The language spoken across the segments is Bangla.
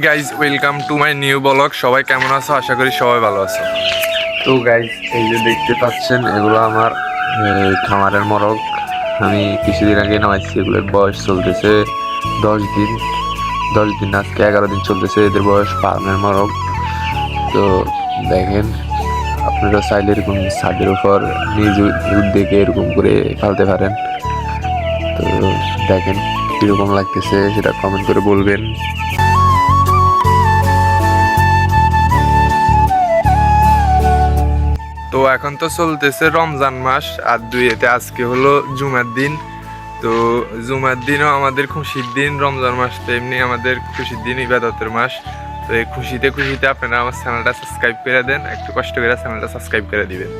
Guys welcome to my new blog সবাই কেমন আছো? আশা করি সবাই ভালো আছো। তো গাইজ এই যে দেখতে পাচ্ছেন, এগুলো আমার খামারের মরগ। আমি কিছুদিন আগে নামাইছি এগুলোর বয়স চলতেছে দশ দিন। দশ দিন আজকে এগারো দিন চলতেছে, এদের বয়স ফার্মের মরগ। তো দেখেন, আপনারা চাইলে এরকম ছাদের উপর নিজ উদ্যোগে এরকম করে ফেলতে পারেন। তো দেখেন, কীরকম লাগতেছে, সেটা কমেন্ট করে বলবেন। এখন তো চলতেছে রমজান মাস, আর দুইয়েতে আজকে হলো জুমার দিন। তো জুমার দিনও আমাদের খুশির দিন, রমজান মাস তো এমনি আমাদের খুশির দিন, ইবাদতের মাস। তো এই খুশিতে খুশিতে আপনারা আমার চ্যানেলটা সাবস্ক্রাইব করে দেন, একটু কষ্ট করে চ্যানেলটা সাবস্ক্রাইব করে দিবেন।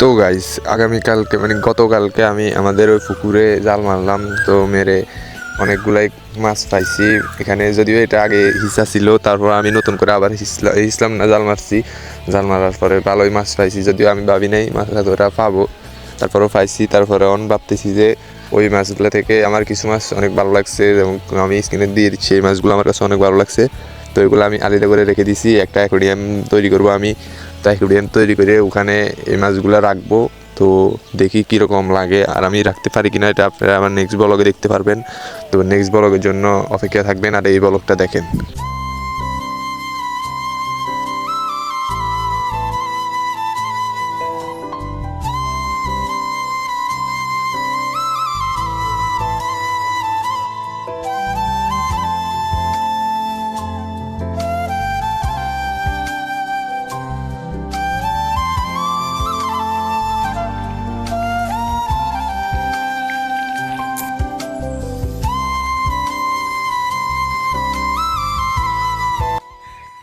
তো গাইস আগামীকালকে মানে গতকালকে আমি আমাদের ওই পুকুরে জাল মারলাম, তো মেরে অনেকগুলাই মাছ পাইছি। এখানে যদিও এটা আগে হিসা ছিল, তারপর আমি নতুন করে আবার হিসলা হিসলাম না, জাল মারছি। জাল মারার পরে ভালোই মাছ পাইছি, যদিও আমি ভাবি নাই মাছ ধরা পাবো। তারপরেও পাইছি, তারপরে অন ভাবতেছি যে ওই মাছগুলো থেকে আমার কিছু মাছ অনেক ভালো লাগছে এবং আমি স্ক্রিনে দিয়ে দিচ্ছি, এই মাছগুলো আমার কাছে অনেক ভালো লাগছে। তো এগুলো আমি আলাদা করে রেখে দিছি। একটা অ্যাকোরিয়াম তৈরি করব আমি। তো অ্যাকোরিয়াম তৈরি করে ওখানে এই মাছগুলো রাখব। তো দেখি কীরকম লাগে। আর আমি রাখতে পারি কিনা এটা আপনারা আমার নেক্সট ব্লগে দেখতে পারবেন। তো নেক্সট ব্লগের জন্য অপেক্ষা থাকবেন। আর এই ব্লগটা দেখেন।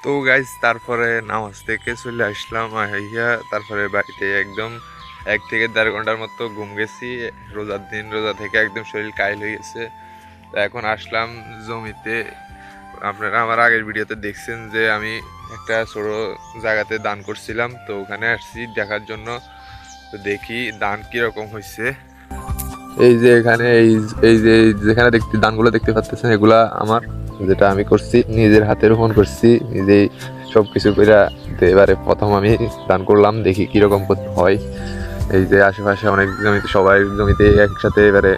তো গাইজ তারপরে নামাজ থেকে চলে আসলাম আইয়া তারপরে বাড়িতে একদম এক থেকে দেড় ঘণ্টার মতো ঘুম গেছি। রোজার দিন, রোজা থেকে একদম শরীর কাইল হয়ে গেছে। তো এখন আসলাম জমিতে। আপনারা আমার আগের ভিডিওতে দেখছেন যে আমি একটা ছোট জায়গাতে দান করছিলাম, তো ওখানে আসছি দেখার জন্য। তো দেখি দান কীরকম হয়েছে এই যে এখানে, এই এই যে যেখানে দেখতে দানগুলো দেখতে পাচ্ছেন এগুলা আমার। যেটা আমি করছি, নিজের হাতে রোপণ করছি, নিজেই সব কিছু করে এবারে প্রথম আমি দান করলাম, দেখি কীরকম হয়। এই যে আশেপাশে অনেক জমিতে, সবাই জমিতে একসাথে এবারে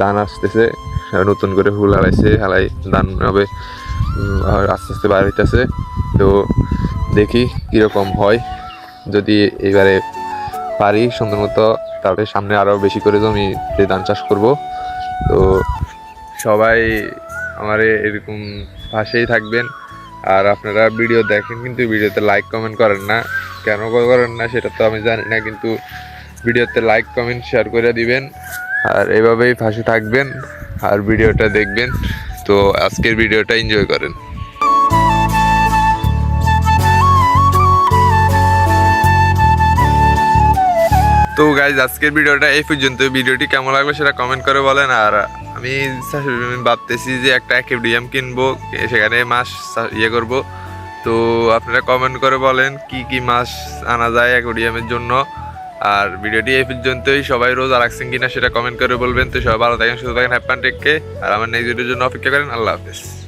ধান আসতেছে, নতুন করে ফুল হারাইছে হালাই ধান হবে আস্তে আস্তে বার হইতেছে। তো দেখি কীরকম হয়। যদি এবারে পারি সুন্দর মতো তারপরে সামনে আরও বেশি করে জমিতে ধান চাষ করব। তো সবাই আমার এরকম পাশেই থাকবেন। আর আপনারা ভিডিও দেখেন, কিন্তু ভিডিওতে লাইক কমেন্ট করেন না। কেন করেন না সেটা তো আমি জানি না, কিন্তু ভিডিওতে লাইক কমেন্ট শেয়ার করে দিবেন। আর এভাবেই পাশে থাকবেন, আর ভিডিওটা দেখবেন। তো আজকের ভিডিওটা এনজয় করেন। তো গাইজ আজকের ভিডিওটা এই পর্যন্ত। ভিডিওটি কেমন লাগল সেটা কমেন্ট করে বলেন। আর আমি ভাবতেছি যে একটা অ্যাকেডিয়াম কিনবো, সেখানে চা- ইয়ে করব। তো আপনারা কমেন্ট করে বলেন কি কি মাছ আনা যায় অ্যাকোডিয়ামের জন্য। আর ভিডিওটি এই পর্যন্তই। সবাই রোজা রাখছেন কিনা সেটা কমেন্ট করে বলবেন। তো সবাই ভালো থাকেন, সুস্থ থাকেন হ্যাপি টেককে আর আমার নেক্সট ভিডিওর জন্য অপেক্ষা করেন। আল্লাহ হাফেজ।